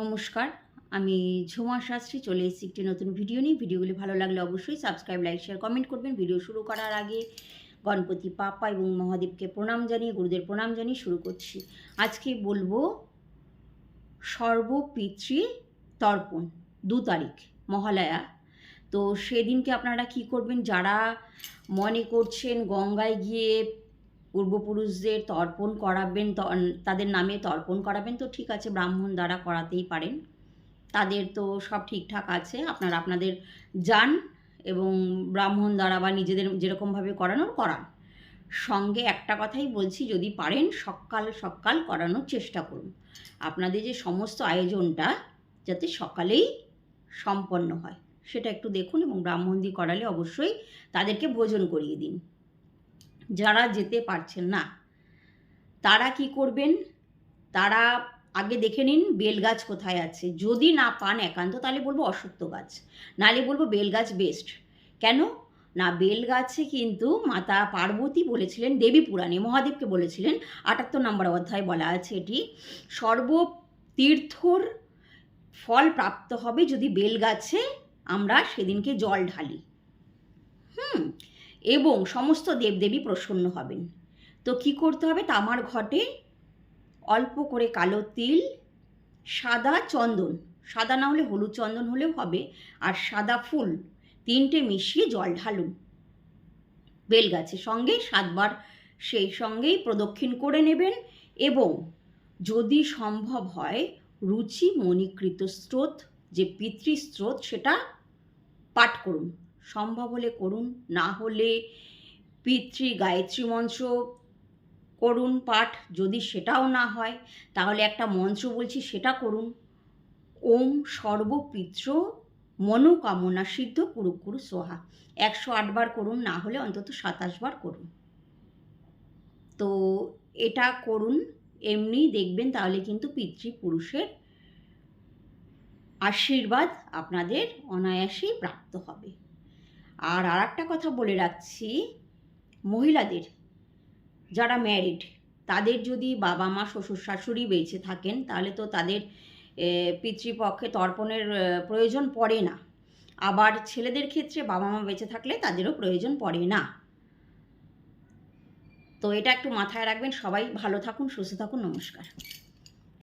নমস্কার, আমি ঝুমা শাস্ত্রী, চলে এসেছি একটি নতুন ভিডিও নিয়ে। ভিডিওগুলি ভালো লাগলে অবশ্যই সাবস্ক্রাইব লাইক শেয়ার কমেন্ট করবেন। ভিডিও শুরু করার আগে গণপতি পাপা এবং মহাদেবকে প্রণাম জানিয়ে, গুরুদের প্রণাম জানিয়ে শুরু করছি। আজকে বলব সর্বপিতৃ তর্পণ, দু তারিখ, মহালয়া। তো সেদিনকে আপনারা কি করবেন? যারা মনে করছেন গঙ্গায় গিয়ে পূর্বপুরুষদের তর্পণ করাবেন তাদের নামে তর্পণ করাবেন, তো ঠিক আছে, ব্রাহ্মণ দ্বারা করাতেই পারেন। তাদের তো সব ঠিকঠাক আছে, আপনারা আপনাদের যান এবং ব্রাহ্মণ দ্বারা বা নিজেদের যেরকমভাবে করানোর করান। সঙ্গে একটা কথাই বলছি, যদি পারেন সকাল সকাল করানোর চেষ্টা করুন। আপনাদের যে সমস্ত আয়োজনটা যাতে সকালেই সম্পন্ন হয়, সেটা একটু দেখুন এবং ব্রাহ্মণ দিয়ে করালে অবশ্যই তাদেরকে ভোজন করিয়ে দিন। যারা যেতে পারছেন না, তারা কি করবেন? তারা আগে দেখে নিন বেল গাছ কোথায় আছে। যদি না পান একান্ত, তাহলে বলব অসত্য গাছ। নাহলে বলব বেল গাছ বেস্ট কেন? না বেল গাছে কিন্তু মাতা পার্বতী বলেছিলেন, দেবী পুরাণে মহাদেবকে বলেছিলেন, আটাত্তর নম্বর অধ্যায় বলা আছে এটি সর্ব তীর্থর ফল প্রাপ্ত হবে যদি বেল গাছে আমরা সেদিনকে জল ঢালি। হুম এবং সমস্ত দেবদেবী প্রসন্ন হবেন। তো কি করতে হবে? তামার ঘটে অল্প করে কালো তিল, সাদা চন্দন। সাদা না হলে হলুদ চন্দন হলেও হবে। আর সাদা ফুল তিনটে মিশিয়ে জল ঢালুন। বেলগাছের সঙ্গে সাতবার সেই সঙ্গেই প্রদক্ষিণ করে নেবেন এবং যদি সম্ভব হয় রুচি মণিকৃত স্রোত, যে পিতৃস্রোত, সেটা পাঠ করুন। সম্ভব হলে করুন, না হলে পিতৃ গায়ত্রী মন্ত্র করুন পাঠ। যদি সেটাও না হয়, তাহলে একটা মন্ত্র বলছি, সেটা করুন। ওম সর্বপিত্র মনোকামনা সিদ্ধ কুরু সোহা। একশো আটবার করুন, না হলে অন্তত সাতাশ বার করুন। তো এটা করুন, এমনি দেখবেন তাহলে কিন্তু পিতৃপুরুষের আশীর্বাদ আপনাদের অনায়াসেই প্রাপ্ত হবে। আর আর একটা কথা বলে রাখছি, মহিলাদের যারা ম্যারিড তাদের যদি বাবা মা, শ্বশুর শাশুড়ি বেঁচে থাকেন, তাহলে তো তাদের পিতৃপক্ষে তর্পণের প্রয়োজন পড়ে না। আবার ছেলেদের ক্ষেত্রে বাবা মা বেঁচে থাকলে তাদেরও প্রয়োজন পড়ে না। তো এটা একটু মাথায় রাখবেন। সবাই ভালো থাকুন, সুস্থ থাকুন। নমস্কার।